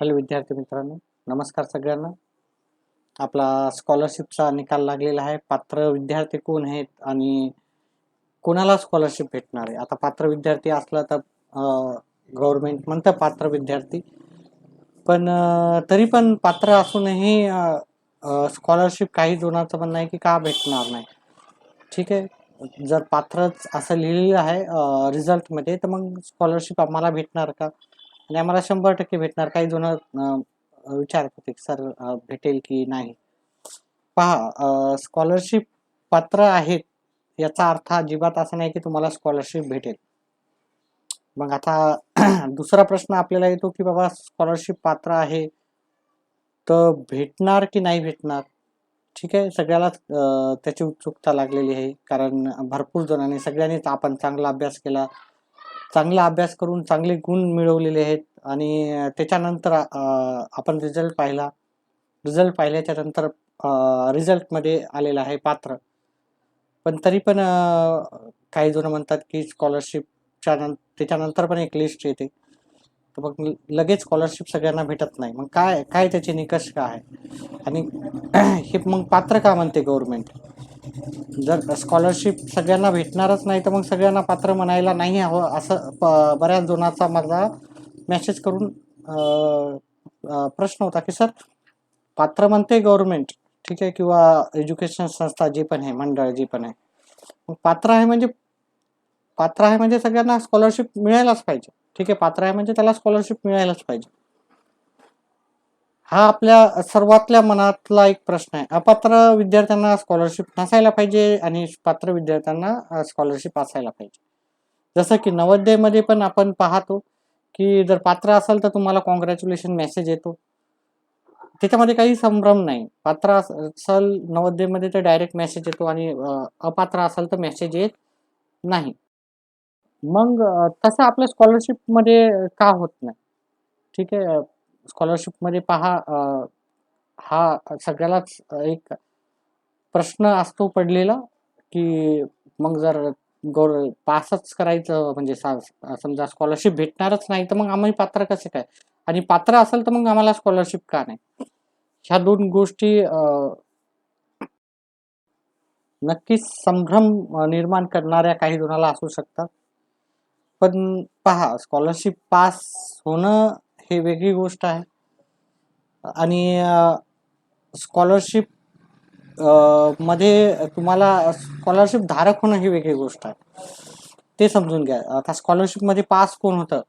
Hello विद्यार्थी मित्रांनो. नमस्कार सगळ्यांना. आपला स्कॉलरशिपचा निकाल लागलेला आहे. पात्र विद्यार्थी कोण आहेत आणि कोणाला स्कॉलरशिप भेटणार आहे? आता पात्र विद्यार्थी असला तर गव्हर्मेंट म्हणतं पात्र विद्यार्थी. पण तरी पण पात्र असूनही स्कॉलरशिप काही जोनाचं म्हणणं आहे की का भेटणार नाही. ठीक आहे? जर पात्रच असं लिहिलेलं आहे रिझल्टमध्ये तर मग स्कॉलरशिप आम्हाला भेटणार का? आणि आम्हाला शंभर टक्के भेटणार. काही जण विचार करते सर भेटेल की नाही? पहा स्कॉलरशिप पात्र आहेत याचा अर्थ अजिबात असा नाही की तुम्हाला स्कॉलरशिप भेटेल. मग आता दुसरा प्रश्न आपल्याला येतो की बाबा स्कॉलरशिप पात्र आहे तर भेटणार की नाही भेटणार? ठीक आहे सगळ्यालाच त्याची उत्सुकता लागलेली आहे कारण भरपूर जणांनी सगळ्यांनीच आपण चांगला अभ्यास केला. चांगला अभ्यास करून चांगले गुण मिळवलेले आहेत. आणि त्याच्यानंतर आपण रिझल्ट पाहिला. रिझल्ट पाहिल्याच्या नंतर रिझल्टमध्ये आलेला आहे पात्र. पण तरी पण काही जण म्हणतात की स्कॉलरशिपच्या नं त्याच्यानंतर पण एक लिस्ट येते. तर मग लगेच स्कॉलरशिप सगळ्यांना भेटत नाही. मग काय काय त्याचे निकष काय? आहे आणि हे मग पात्र का म्हणते गव्हर्मेंट जर स्कॉलरशिप सगळ्यांना भेटणारच नाही तर मग सगळ्यांना पात्र म्हणायला नाही हवं हो, असं प- बऱ्याच जणांचा मला मेसेज करून प्रश्न होता की सर पात्र म्हणते गव्हर्नमेंट ठीक आहे? किंवा एज्युकेशन संस्था जे पण आहे मंडळ जे पण आहे. मग पात्र आहे म्हणजे पात्र आहे म्हणजे सगळ्यांना स्कॉलरशिप मिळायलाच पाहिजे. ठीक आहे? पात्र आहे म्हणजे त्याला स्कॉलरशिप मिळायलाच पाहिजे. हा आपल्या सर्वातल्या मनातला एक प्रश्न आहे. अपात्र विद्यार्थ्यांना स्कॉलरशिप नसायला पाहिजे आणि पात्र विद्यार्थ्यांना स्कॉलरशिप असायला पाहिजे. जसं की नवोदयमध्ये पण आपण पाहतो की जर पात्र असाल तर तुम्हाला कॉंग्रॅच्युलेशन मेसेज येतो. त्याच्यामध्ये काही संभ्रम नाही. पात्र अस- असाल नवोदयमध्ये तर डायरेक्ट मेसेज येतो आणि अपात्र असाल तर मेसेज येत नाही. मग तसं आपल्या स्कॉलरशिपमध्ये का होत नाही? ठीक आहे. स्कॉलरशिपमध्ये पहा हा सगळ्यालाच एक प्रश्न असतो पडलेला की मग जर गौर पासच करायचं म्हणजे समजा स्कॉलरशिप भेटणारच नाही तर मग आम्ही पात्र कसे काय? आणि पात्र असेल तर मग आम्हाला स्कॉलरशिप का नाही? ह्या दोन गोष्टी नक्कीच संभ्रम निर्माण करणाऱ्या काही जणाला असू शकतात. पण पहा स्कॉलरशिप पास होणं हे वेगळी गोष्ट आहे. आणि स्कॉलरशिपमध्ये तुम्हाला स्कॉलरशिप धारक होणं ही वेगळी गोष्ट आहे. ते समजून घ्या. आता स्कॉलरशिपमध्ये पास कोण होतं?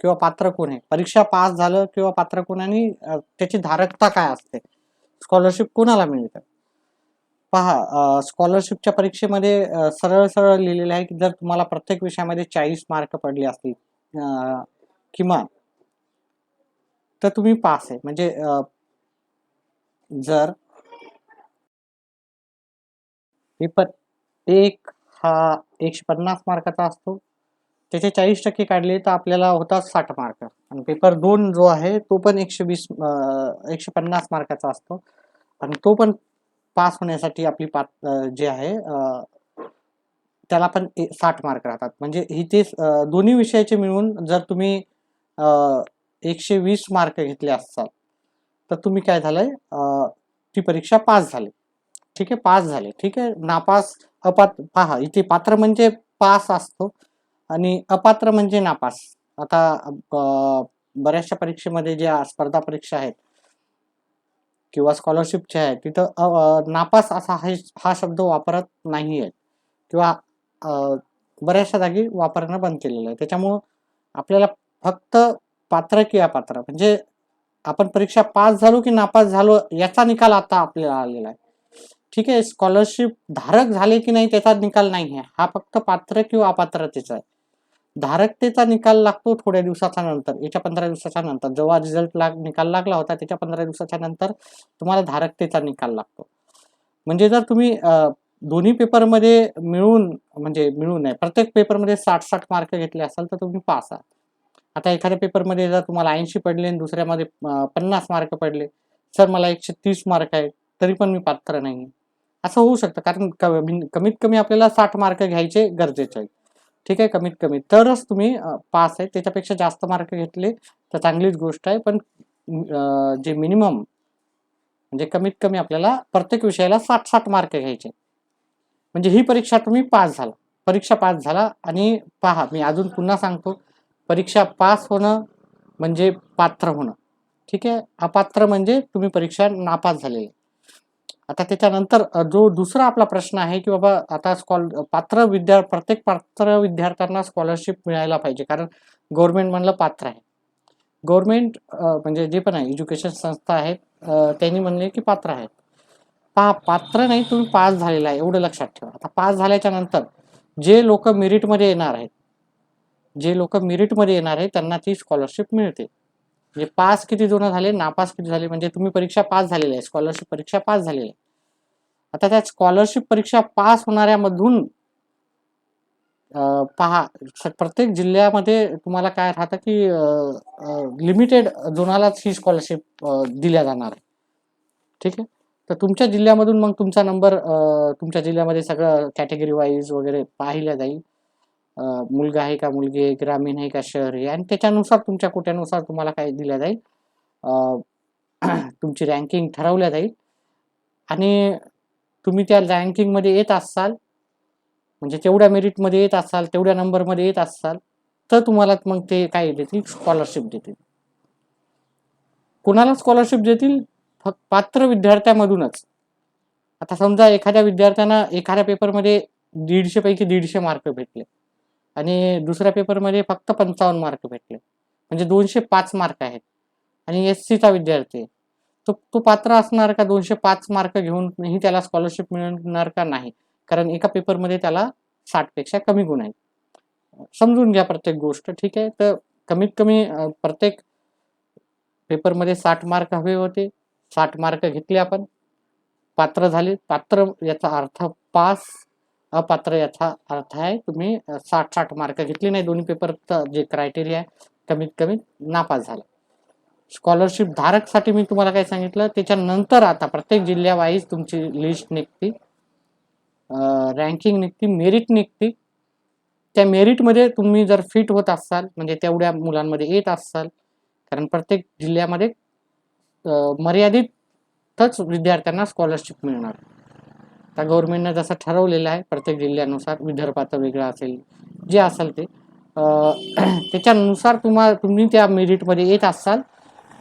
किंवा पात्र कोण आहे? परीक्षा पास झालं किंवा पात्र कोण आणि त्याची धारकता काय असते? स्कॉलरशिप कोणाला मिळतं? पहा स्कॉलरशिपच्या परीक्षेमध्ये सरळ सरळ लिहिलेलं आहे की जर तुम्हाला प्रत्येक विषयामध्ये चाळीस मार्क पडले असतील किमान तर तुम्ही पास आहे. म्हणजे जर पेपर एक हा एकशे पन्नास मार्काचा असतो. त्याचे चाळीस टक्के काढले तर आपल्याला होतात साठ मार्क. आणि पेपर दोन जो आहे तो पण एकशे वीस एकशे पन्नास मार्काचा असतो. आणि तो पण पास होण्यासाठी आपली पात जे आहे त्याला पण साठ मार्क राहतात. म्हणजे ही ते दोन्ही विषयाचे मिळून जर तुम्ही एकशे वीस मार्क घेतले असतात. तर तुम्ही काय झालंय? ती परीक्षा पास झाली. ठीक आहे पास झाले. ठीक आहे नापास अपात्र पहा इथे पात्र म्हणजे पास असतो आणि अपात्र म्हणजे नापास. आता बऱ्याचशा परीक्षेमध्ये ज्या स्पर्धा परीक्षा आहेत किंवा स्कॉलरशिपच्या आहेत तिथं नापास असा हा हा शब्द वापरत नाही आहे किंवा बऱ्याचशा जागी वापरणं बंद केलेलं आहे. त्याच्यामुळं आपल्याला फक्त पात्र की अपात्र? म्हणजे आपण परीक्षा पास झालो की नापास झालो याचा निकाल आता आपल्याला आलेला आहे. ठीक आहे स्कॉलरशिप धारक झाले की नाही त्याचा निकाल नाही आहे हा फक्त पात्र किंवा अपात्रतेचा आहे. धारकतेचा निकाल लागतो थोड्या दिवसाच्या नंतर याच्या पंधरा दिवसाच्या नंतर. जेव्हा रिझल्ट लाग निकाल लागला होता त्याच्या पंधरा दिवसाच्या नंतर तुम्हाला धारकतेचा निकाल लागतो. म्हणजे जर तुम्ही दोन्ही पेपरमध्ये मिळून म्हणजे मिळून नाही प्रत्येक पेपरमध्ये साठ साठ मार्क घेतले असाल तर तुम्ही पास आहात. आता एखाद्या पेपरमध्ये जर तुम्हाला ऐंशी पडले आणि दुसऱ्यामध्ये पन्नास मार्क पडले सर मला एकशे तीस मार्क आहेत तरी पण मी पात्र नाही असं होऊ शकतं कारण क- कमीत कमी आपल्याला साठ मार्क घ्यायचे गरजेचे आहे ठीक आहे कमीत कमी तरच तुम्ही पास आहे. त्याच्यापेक्षा जास्त मार्क घेतले तर चांगलीच गोष्ट आहे. पण जे मिनिमम म्हणजे कमीत कमी आपल्याला प्रत्येक विषयाला साठ साठ मार्क घ्यायचे म्हणजे ही परीक्षा तुम्ही पास झाला. परीक्षा पास झाला आणि पहा मी अजून पुन्हा सांगतो परीक्षा पास होणं म्हणजे पात्र होणं. ठीक आहे? अपात्र म्हणजे तुम्ही परीक्षा नापास झालेले. आता त्याच्यानंतर जो दुसरा आपला प्रश्न आहे की बाबा आता स्कॉल पात्र विद्या प्रत्येक पात्र विद्यार्थ्यांना स्कॉलरशिप मिळायला पाहिजे. कारण गव्हर्नमेंट म्हणलं पात्र आहे. गव्हर्नमेंट म्हणजे जे पण आहे एज्युकेशन संस्था आहेत त्यांनी म्हणले की पात्र आहेत. पा पात्र नाही तुम्ही पास झालेला आहे. एवढं लक्षात ठेवा. आता पास झाल्याच्यानंतर जे लोक मेरिटमध्ये येणार आहेत जे लोक मेरिटमध्ये येणार आहे त्यांना ती स्कॉलरशिप मिळते. म्हणजे पास किती जण झाले नापास किती झाले म्हणजे तुम्ही परीक्षा पास झालेली आहे स्कॉलरशिप परीक्षा पास झालेली आहे. आता त्या स्कॉलरशिप परीक्षा पास होणाऱ्यामधून पहा प्रत्येक जिल्ह्यामध्ये तुम्हाला काय राहतं की लिमिटेड जोनालाच ही स्कॉलरशिप दिल्या जाणार आहे. ठीक आहे? तर तुमच्या जिल्ह्यामधून मग तुमचा नंबर तुमच्या जिल्ह्यामध्ये सगळं कॅटेगरी वाईज वगैरे पाहिल्या जाईल. मुलगा आहे का मुलगी आहे ग्रामीण आहे का शहर आहे? आणि त्याच्यानुसार तुमच्या कोट्यानुसार तुम्हाला काय दिल्या जाईल? तुमची रँकिंग ठरवल्या जाईल. आणि तुम्ही त्या रँकिंगमध्ये येत असाल म्हणजे तेवढ्या मेरिटमध्ये येत असाल तेवढ्या नंबरमध्ये येत असाल तर तुम्हाला मग ते काय देतील? स्कॉलरशिप देतील. कुणाला स्कॉलरशिप देतील? फक्त पात्र विद्यार्थ्यामधूनच. आता समजा एखाद्या विद्यार्थ्यांना एखाद्या पेपरमध्ये दीडशे पैकी दीडशे मार्क भेटले. आणि दुसऱ्या पेपरमध्ये फक्त पंचावन्न मार्क भेटले. म्हणजे दोनशे पाच मार्क आहेत. आणि एस सीचा विद्यार्थी आहे. तो तो पात्र असणार का दोनशे पाच मार्क घेऊनही त्याला स्कॉलरशिप मिळणार का नाही? कारण एका पेपरमध्ये त्याला साठपेक्षा कमी गुण आहेत. समजून घ्या प्रत्येक गोष्ट ठीक आहे? तर कमीत कमी प्रत्येक पेपरमध्ये साठ मार्क हवे होते. साठ मार्क घेतले आपण. पात्र झाले. पात्र याचा अर्थ पास अपात्र याचा अर्थ आहे. तुम्ही साठ साठ मार्क घेतले नाही दोन्ही पेपरचं जे क्रायटेरिया आहे कमीत कमी नापास झाला. स्कॉलरशिप धारकसाठी मी तुम्हाला काय सांगितलं त्याच्यानंतर आता प्रत्येक जिल्ह्यावाईज तुमची लिस्ट निघती. रँकिंग निघती मेरिट निघती. त्या मेरिटमध्ये तुम्ही जर फिट होत असाल म्हणजे तेवढ्या मुलांमध्ये येत असाल कारण प्रत्येक जिल्ह्यामध्ये मर्यादितच विद्यार्थ्यांना स्कॉलरशिप मिळणार. त्या गव्हर्नमेंटनं जसं ठरवलेलं आहे प्रत्येक जिल्ह्यानुसार विदर्भाचं वेगळं असेल जे असेल ते. त्याच्यानुसार तुम्हा तुम्ही त्या मेरिटमध्ये येत असाल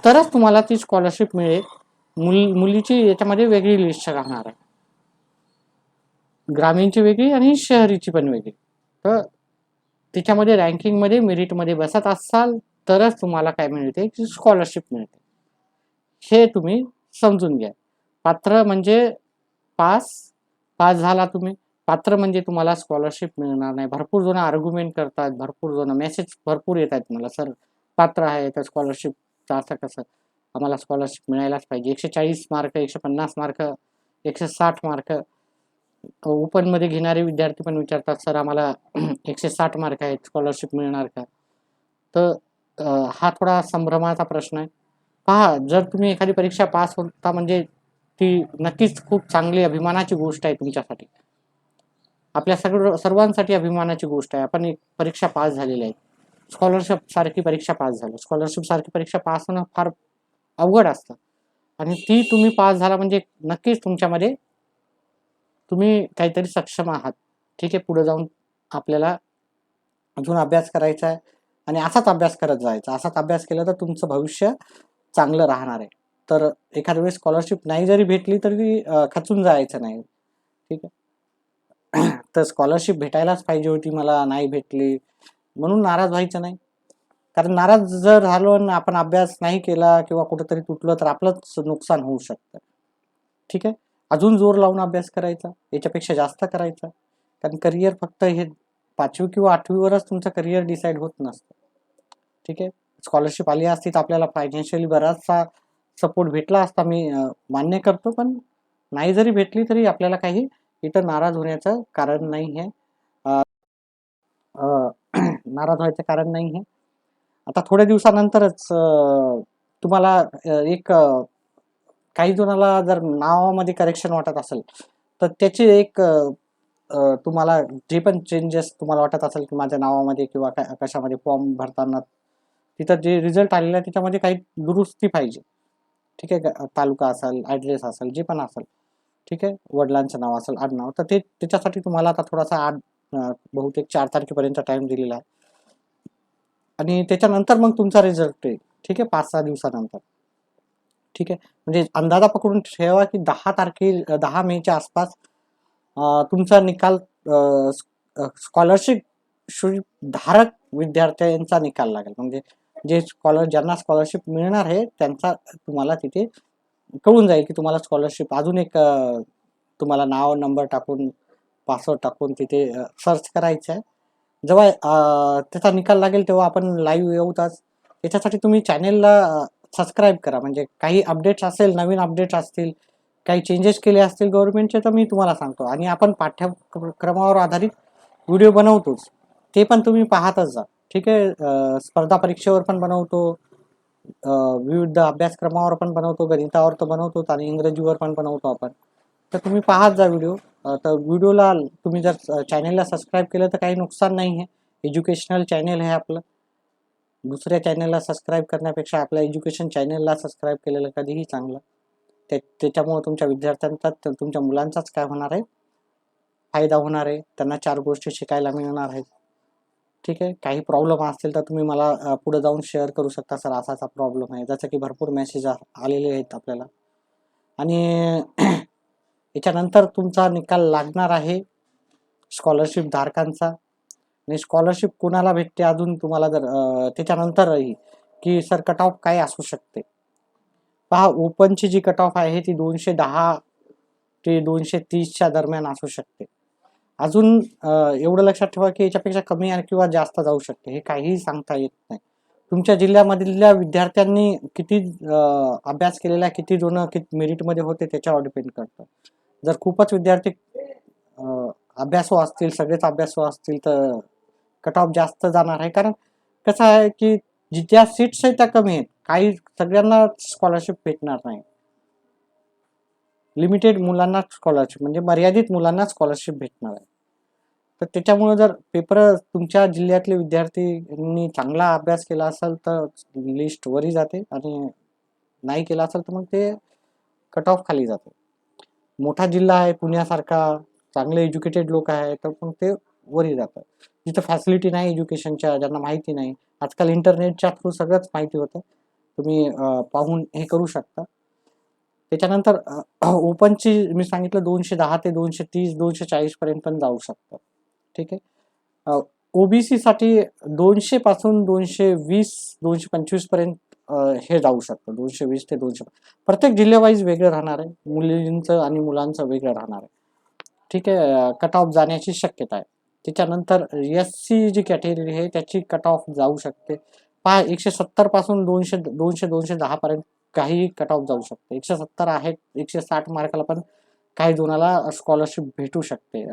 तरच तुम्हाला ती स्कॉलरशिप मिळेल. मुल मुलीची याच्यामध्ये वेगळी लिस्ट राहणार आहे. ग्रामीणची वेगळी आणि शहरीची पण वेगळी. तर त्याच्यामध्ये रँकिंगमध्ये मेरिटमध्ये बसत असाल तरच तुम्हाला काय मिळते? की स्कॉलरशिप मिळते. हे तुम्ही समजून घ्या. पात्र म्हणजे पास पास झाला तुम्ही. पात्र म्हणजे तुम्हाला स्कॉलरशिप मिळणार नाही. भरपूर जण आर्ग्युमेंट करतात भरपूर जण मेसेज भरपूर येत आहेत मला सर पात्र आहे तर स्कॉलरशिपचं असं कसं? आम्हाला स्कॉलरशिप मिळायलाच पाहिजे. एकशे चाळीस मार्क एकशे पन्नास मार्क एकशे साठ मार्क ओपनमध्ये घेणारे विद्यार्थी पण विचारतात सर आम्हाला एकशे साठ मार्क आहेत. स्कॉलरशिप मिळणार का? तर हा थोडा संभ्रमाचा प्रश्न आहे. पहा जर तुम्ही एखादी परीक्षा पास होता म्हणजे ती नक्कीच खूप चांगली अभिमानाची गोष्ट आहे तुमच्यासाठी. आपल्या सगळं सर्वांसाठी अभिमानाची गोष्ट आहे. आपण एक परीक्षा पास झालेली आहे. स्कॉलरशिप सारखी परीक्षा पास झाली. स्कॉलरशिप सारखी परीक्षा पास होणं फार अवघड असतं. आणि ती तुम्ही पास झाला म्हणजे नक्कीच तुमच्यामध्ये तुम्ही काहीतरी सक्षम आहात. ठीक आहे पुढे जाऊन आपल्याला अजून अभ्यास करायचा आहे. आणि असाच अभ्यास करत जायचा. असाच अभ्यास केला तर तुमचं भविष्य चांगलं राहणार आहे. तर एखाद्या वेळेस स्कॉलरशिप नाही जरी भेटली तरी खचून जायचं नाही. ठीक आहे? तर स्कॉलरशिप भेटायलाच पाहिजे होती मला नाही भेटली. म्हणून नाराज व्हायचं नाही. कारण नाराज जर झालो आणि आपण अभ्यास नाही केला किंवा कुठेतरी तुटलं तर आपलंच नुकसान होऊ शकतं. ठीक आहे? अजून जोर लावून अभ्यास करायचा याच्यापेक्षा जास्त करायचा. कारण करिअर फक्त हे पाचवी किंवा आठवीवरच तुमचं करिअर डिसाईड होत नसतं. ठीक आहे? स्कॉलरशिप आली असती तर आपल्याला फायनान्शियली बराचसा सपोर्ट भेटला असता मी मान्य करतो. पण नाही जरी भेटली तरी आपल्याला काही इथं नाराज होण्याचं कारण नाही आहे. नाराज व्हायचं कारण नाही आहे. आता थोड्या दिवसानंतरच तुम्हाला एक काही जणाला जर नावामध्ये करेक्शन वाटत असेल तर त्याची एक तुम्हाला जे पण चेंजेस तुम्हाला वाटत असेल की माझ्या नावामध्ये किंवा कशामध्ये फॉर्म भरताना तिथं जे रिझल्ट आलेला आहे त्याच्यामध्ये काही दुरुस्ती पाहिजे. ठीक आहे का? तालुका असेल ॲड्रेस असेल जे पण असेल ठीक आहे? वडिलांचं नाव असेल आडनाव तर ते त्याच्यासाठी तुम्हाला आता थोडासा आठ बहुतेक चार तारखेपर्यंत टाईम दिलेला आहे. आणि त्याच्यानंतर मग तुमचा रिझल्ट येईल ठीक आहे? पाच सहा दिवसानंतर. ठीक आहे? म्हणजे अंदाजा पकडून ठेवा की दहा तारखे दहा मेच्या आसपास तुमचा निकाल स्कॉलरशिप धारक विद्यार्थ्यांचा निकाल लागेल. म्हणजे जे स्कॉलर ज्यांना स्कॉलरशिप मिळणार आहे त्यांचा तुम्हाला तिथे कळून जाईल की तुम्हाला स्कॉलरशिप अजून एक तुम्हाला नाव नंबर टाकून पासवर्ड टाकून तिथे सर्च करायचं आहे जेव्हा त्याचा निकाल लागेल तेव्हा आपण लाईव्ह येऊतच त्याच्यासाठी तुम्ही चॅनेलला सबस्क्राईब करा. म्हणजे काही अपडेट्स असेल नवीन अपडेट्स असतील काही चेंजेस केले असतील गव्हर्नमेंटचे तर मी तुम्हाला सांगतो. आणि आपण पाठ्यक्रमावर आधारित व्हिडिओ बनवतोच. ते पण तुम्ही पाहतच जा. ठीक आहे स्पर्धा परीक्षेवर पण बनवतो विविध अभ्यासक्रमावर पण बनवतो गणितावर तर बनवतोच आणि इंग्रजीवर पण बनवतो आपण. तर तुम्ही पाहत जा व्हिडिओ. तर व्हिडिओला तुम्ही जर चॅनेलला सबस्क्राईब केलं तर काही नुकसान नाही आहे. एज्युकेशनल चॅनेल आहे आपलं. दुसऱ्या चॅनेलला सबस्क्राईब करण्यापेक्षा आपल्या एज्युकेशन चॅनेलला सबस्क्राईब केलेलं कधीही चांगलं. ते त्याच्यामुळं तुमच्या विद्यार्थ्यांचा तुमच्या मुलांचाच काय होणार आहे? फायदा होणार आहे. त्यांना चार गोष्टी शिकायला मिळणार आहेत. ठीक आहे. काही प्रॉब्लेम असतील तर तुम्ही मला पुढे जाऊन शेअर करू शकता सर. असा असा प्रॉब्लेम आहे. जसं की भरपूर मेसेज आलेले आहेत आपल्याला. आणि याच्यानंतर तुमचा निकाल लागणार आहे स्कॉलरशिप धारकांचा. आणि स्कॉलरशिप कोणाला भेटते अजून तुम्हाला जर त्याच्यानंतरही की सर कट ऑफ काय असू शकते? पहा ओपनची जी कट ऑफ आहे ती दोनशे दहा ते दोनशे तीसच्या दरम्यान असू शकते. अजून एवढं लक्षात ठेवा की याच्यापेक्षा कमी आणि किंवा जास्त जाऊ शकते हे काहीही सांगता येत नाही. तुमच्या जिल्ह्यामधल्या विद्यार्थ्यांनी किती अभ्यास केलेला आहे, किती जुनं किती मेरिटमध्ये होते त्याच्यावर डिपेंड करतं. जर खूपच विद्यार्थी अभ्यासू असतील सगळेच अभ्यासू असतील तर कट ऑफ जास्त जाणार आहे. कारण कसं आहे की जिथ्या सीट्स आहेत त्या कमी आहेत. काही सगळ्यांना स्कॉलरशिप भेटणार नाही. लिमिटेड मुलांना स्कॉलरशिप म्हणजे मर्यादित मुलांना स्कॉलरशिप भेटणार आहे. तर त्याच्यामुळे जर पेपर तुमच्या जिल्ह्यातले विद्यार्थ्यांनी चांगला अभ्यास केला असेल तर लिस्ट वरी जाते आणि नाही केला असेल तर मग ते कट ऑफ खाली जाते. मोठा जिल्हा आहे पुण्यासारखा चांगले एज्युकेटेड लोक आहे तर मग ते वरी जातं जिथं फॅसिलिटी नाही एज्युकेशनच्या ज्यांना माहिती नाही. आजकाल इंटरनेटच्या थ्रू सगळंच माहिती होतं. तुम्ही पाहून हे करू शकता. त्याच्यानंतर ओपनची मी सांगितलं दोनशे दहा ते दोनशे तीस दोनशे चाळीस पर्यंत पण जाऊ शकतं ठीक आहे? ओबीसीसाठी दोनशे पासून दोनशे वीस दोनशे पंचवीसपर्यंत हे जाऊ शकतं. दोनशे वीस ते दोनशे प्रत्येक जिल्ह्यावाईज वेगळं राहणार आहे. मुलींचं आणि मुलांचं वेगळं राहणार आहे. ठीक आहे? कट ऑफ जाण्याची शक्यता आहे. त्याच्यानंतर एस सी जी कॅटेगरी आहे त्याची कट ऑफ जाऊ शकते. पहा एकशे सत्तरपासून दोनशे दोनशे दोनशे दहा पर्यंत काही कट ऑफ जाऊ शकते. एकशे सत्तर आहेत एकशे साठ मार्काला पण काही जणाला स्कॉलरशिप भेटू शकते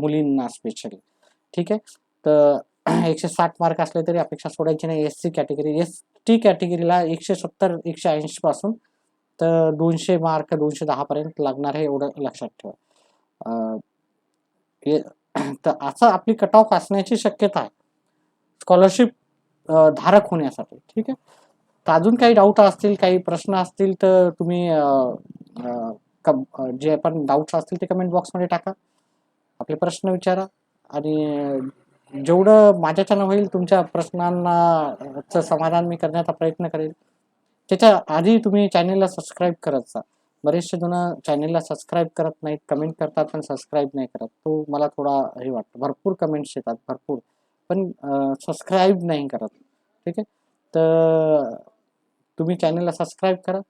मुलींना स्पेशली ठीक आहे? तर एकशे साठ मार्क असले तरी अपेक्षा सोडायची नाही. S C category S T कॅटेगरीला एकशे सत्तर एकशे ऐंशी पासून तर दोनशे मार्क दोनशे दहा पर्यंत लागणार हे एवढं लक्षात ठेवा. तर असं आपली कट ऑफ असण्याची शक्यता आहे. स्कॉलरशिप धारक होण्यासाठी. ठीक आहे? तर अजून काही डाऊट असतील काही प्रश्न असतील तर तुम्ही जे पण डाऊट्स असतील ते कमेंट बॉक्समध्ये टाका. आपले प्रश्न विचारा. आणि जेवढं माझ्याच्यानं होईल तुमच्या प्रश्नांना चं समाधान मी करण्याचा प्रयत्न करेल. त्याच्या आधी तुम्ही चॅनेलला सबस्क्राईब करत जा. बरेचसे जण चॅनेलला सबस्क्राईब करत नाहीत कमेंट करतात पण सबस्क्राईब नाही करत. तो मला थोडा हे वाटतं. भरपूर कमेंट्स येतात भरपूर. पण सबस्क्राईब नाही करत. ठीक आहे? तर तुम्ही चॅनेलला सबस्क्राईब करा.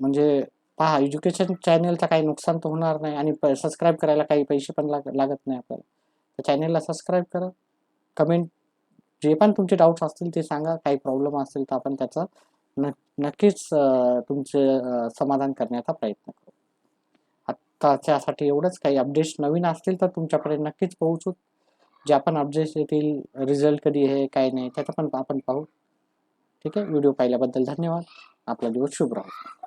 म्हणजे पहा एज्युकेशन चॅनेलचं काही नुकसान तर होणार नाही आणि सबस्क्राईब करायला काही पैसे पण लाग लागत नाही आपल्याला. तर चॅनेलला सबस्क्राईब करा. कमेंट जे पण तुमचे डाऊट्स असतील ते सांगा. काही प्रॉब्लेम असेल तर आपण त्याचा न नक्कीच तुमचे समाधान करण्याचा प्रयत्न करू. आत्ताच्यासाठी एवढंच. काही अपडेट्स नवीन असतील तर तुमच्याकडे नक्कीच पोहोचू. जे आपण अपडेट्स येतील रिझल्ट कधी आहे काय नाही त्याचं पण आपण पाहू. ठीक आहे. व्हिडिओ पाहिल्याबद्दल धन्यवाद. आपला दिवस शुभ राहू.